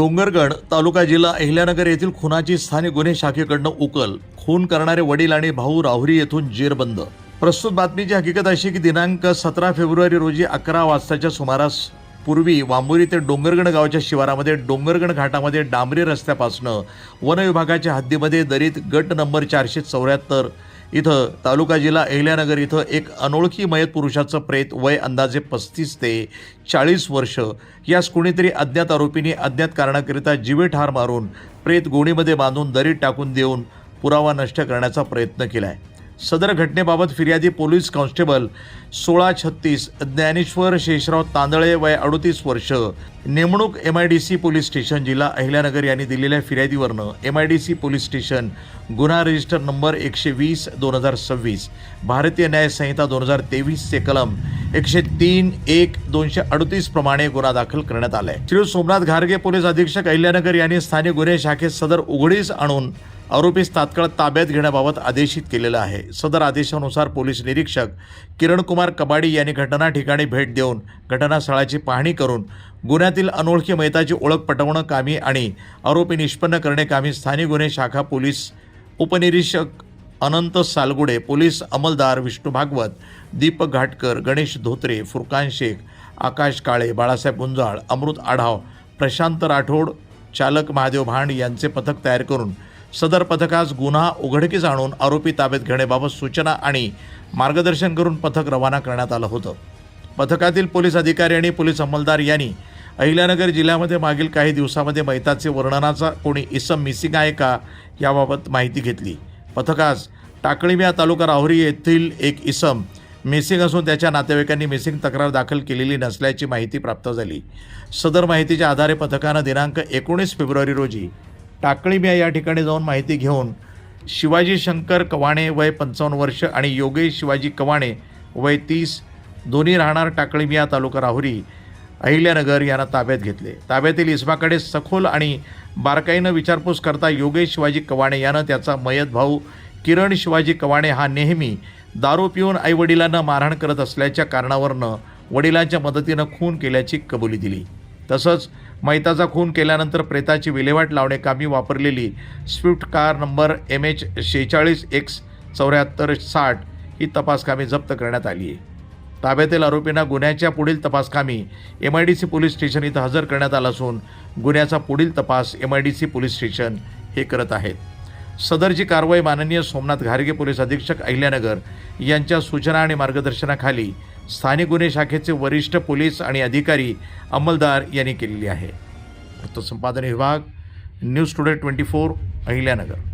डोंगरगड तालुका जिल्हा अहिल्यानगर येथील खुनाची स्थानिक गुन्हे शाखेकडनं उकल. खून करणारे वडील आणि भाऊ राहुरी येथून जेरबंद. प्रस्तुत बातमीची हकीकत अशी की दिनांक सतरा फेब्रुवारी रोजी अकरा वाजताच्या सुमारास पूर्वी वांबोरी ते डोंगरगड गावाच्या शिवारामध्ये डोंगरगड घाटामध्ये डांबरी रस्त्यापासनं वन विभागाच्या हद्दीमध्ये दरीत गट नंबर चारशे चौऱ्याहत्तर इथं तालुका जिल्हा अहिल्यानगर इथं एक अनोळखी मयत पुरुषाचं प्रेत वय अंदाजे पस्तीस ते चाळीस वर्ष. यास कुणीतरी अज्ञात आरोपींनी अज्ञात कारणाकरिता जीवे ठार मारून प्रेत गोणीमध्ये बांधून दरीत टाकून देऊन पुरावा नष्ट करण्याचा प्रयत्न केला आहे सदर घटनेबाबत फिर्यादी पोलीस कॉन्स्टेबल सोळा छत्तीस ज्ञानेश्वर शेषराव तांदळे वय अडोतीस वर्ष. नेमणूक M I D C police station जिल्हा अहिल्यानगर यांनी दिलेल्या फिर्यादीवरनं M I D C police station गुन्हा रजिस्टर नंबर एकशे वीस दोन हजार सव्वीस भारतीय न्याय संहिता दोन हजार तेवीसचे कलम एकशे तीन एक दोनशे अडतीस प्रमाणे गुन्हा दाखल करण्यात आलाय. श्री सोमनाथ घारगे पोलीस अधीक्षक अहिल्यानगर यांनी स्थानिक गुन्हे शाखेत सदर उघडीस आणून आरोपीस तात्काळ ताब्यात घेण्याबाबत आदेशित केलेलं आहे. सदर आदेशानुसार पोलीस निरीक्षक किरणकुमार कबाडी यांनी घटना ठिकाणी भेट देऊन घटनास्थळाची पाहणी करून गुन्ह्यातील अनोळखी मैताची ओळख पटवणं कामी आणि आरोपी निष्पन्न करणे कामी स्थानिक गुन्हे शाखा पोलीस उपनिरीक्षक अनंत सालगुडे पोलीस अंमलदार विष्णू भागवत दीपक घाटकर गणेश धोत्रे फुरकान शेख आकाश काळे बाळासाहेब गुंजाळ अमृत आढाव प्रशांत राठोड चालक महादेव भांड यांचे पथक तयार करून सदर पथकास गुन्हा उघडकीस आणून आरोपी ताब्यात घेण्याबाबत सूचना आणि मार्गदर्शन करून पथक रवाना करण्यात आलं होतं. पथकातील पोलीस अधिकारी आणि पोलीस अंमलदार यांनी अहिल्यानगर जिल्ह्यामध्ये मागील काही दिवसामध्ये मैताचे वर्णनाचा कोणी इसम मिसिंग आहे का याबाबत माहिती घेतली. पथकास टाकळीमिया तालुका राहुरी येथील एक इसम मिसिंग असून त्याच्या नातेवाईकांनी मिसिंग तक्रार दाखल केलेली नसल्याची माहिती प्राप्त झाली. सदर माहितीच्या आधारे पथकानं दिनांक एकोणीस फेब्रुवारी रोजी टाकळीबिया या ठिकाणी जाऊन माहिती घेऊन शिवाजी शंकर कवाणे वय पंचावन्न वर्ष आणि योगेश शिवाजी कवाणे वय तीस दोन्ही राहणार टाकळीमिया तालुका राहुरी अहिल्यानगर यांना ताब्यात घेतले. ताब्यातील इस्माकडे सखोल आणि बारकाईनं विचारपूस करता योगेश शिवाजी कवाणे यानं त्याचा मयत भाऊ किरण शिवाजी कवाणे हा नेहमी दारू पिऊन आईवडिलांना मारहाण करत असल्याच्या कारणावरनं वडिलांच्या मदतीनं खून केल्याची कबुली दिली. तसंच मैताचा खून केल्यानंतर प्रेताची विल्हेवाट लावण्याकामी वापरलेली Swift car number M H शेहेचाळीस एक्स चौऱ्याहत्तर साठ ही तपासकामी जप्त करण्यात आली आहे. ताब्यातील आरोपींना गुन्ह्याच्या पुढील तपासकामी M I D C police station इथं हजर करण्यात आला असून गुन्ह्याचा पुढील तपास M I D C police station हे करत आहेत. सदरची कारवाई माननीय सोमनाथ घारगे पोलीस अधीक्षक अहिल्यानगर यांच्या सूचना आणि मार्गदर्शनाखाली स्थानिक गुन्हे शाखेचे वरिष्ठ पोलीस आणि अधिकारी अंमलदार यांनी केलेली आहे. वृत्तसंपादन विभाग News Today twenty four Ahilyanagar.